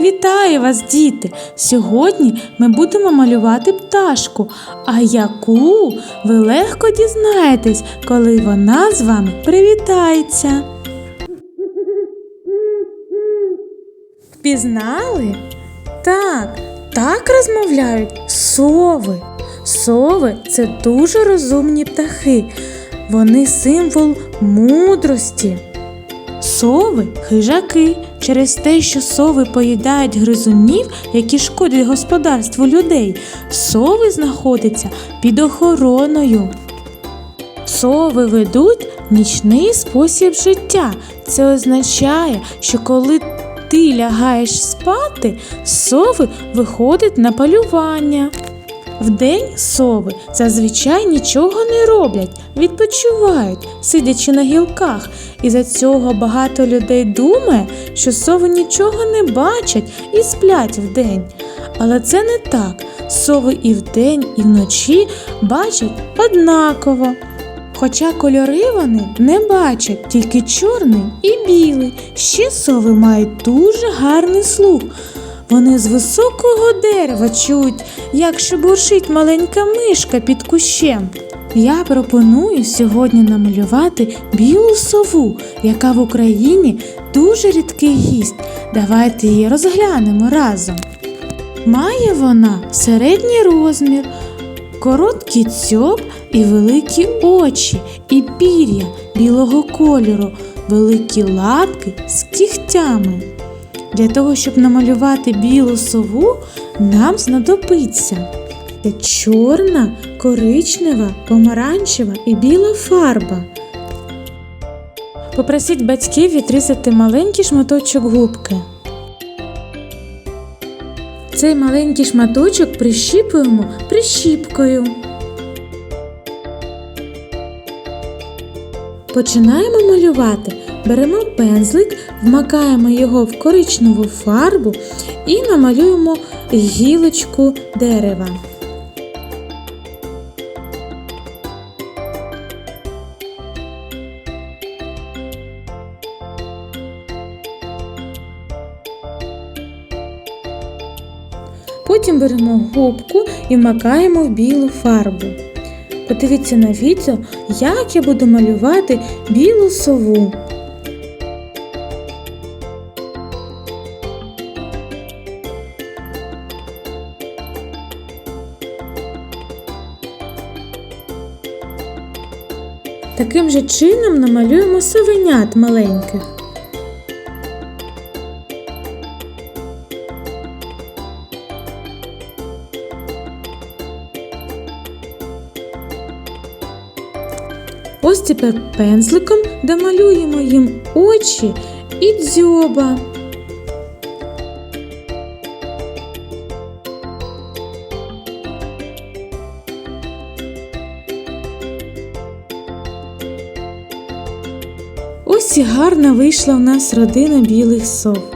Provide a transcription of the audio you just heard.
Вітаю вас, діти! Сьогодні ми будемо малювати пташку, а яку ви легко дізнаєтесь, коли вона з вами привітається. Впізнали? Так, так розмовляють сови. Сови це дуже розумні птахи. Вони символ мудрості. Сови хижаки через те, що сови поїдають гризунів, які шкодять господарству людей. Сови знаходяться під охороною. Сови ведуть нічний спосіб життя. Це означає, що коли ти лягаєш спати, сови виходять на полювання. Вдень сови зазвичай нічого не роблять, відпочивають, сидячи на гілках. І за цього багато людей думає, що сови нічого не бачать і сплять вдень. Але це не так. Сови і вдень, і вночі бачать однаково. Хоча кольори вони не бачать, тільки чорний і білий. Ще сови мають дуже гарний слух. Вони з високого дерева чують, як шебуршить маленька мишка під кущем. Я пропоную сьогодні намалювати білу сову, яка в Україні дуже рідкий гість. Давайте її розглянемо разом. Має вона середній розмір, короткий дзьоб і великі очі, і пір'я білого кольору, великі лапки з кігтями. Для того, щоб намалювати білу сову, нам знадобиться чорна, коричнева, помаранчева і біла фарба. Попросіть батьків відрізати маленький шматочок губки. Цей маленький шматочок прищіпуємо прищіпкою. Починаємо малювати. Беремо пензлик, вмакаємо його в коричневу фарбу і намалюємо гілочку дерева. Потім беремо губку і вмакаємо в білу фарбу. Подивіться на відео, як я буду малювати білу сову. Таким же чином намалюємо совенят маленьких. Ось тепер пензликом домалюємо їм очі і дзьоба. Ось і гарна вийшла у нас родина білих сов.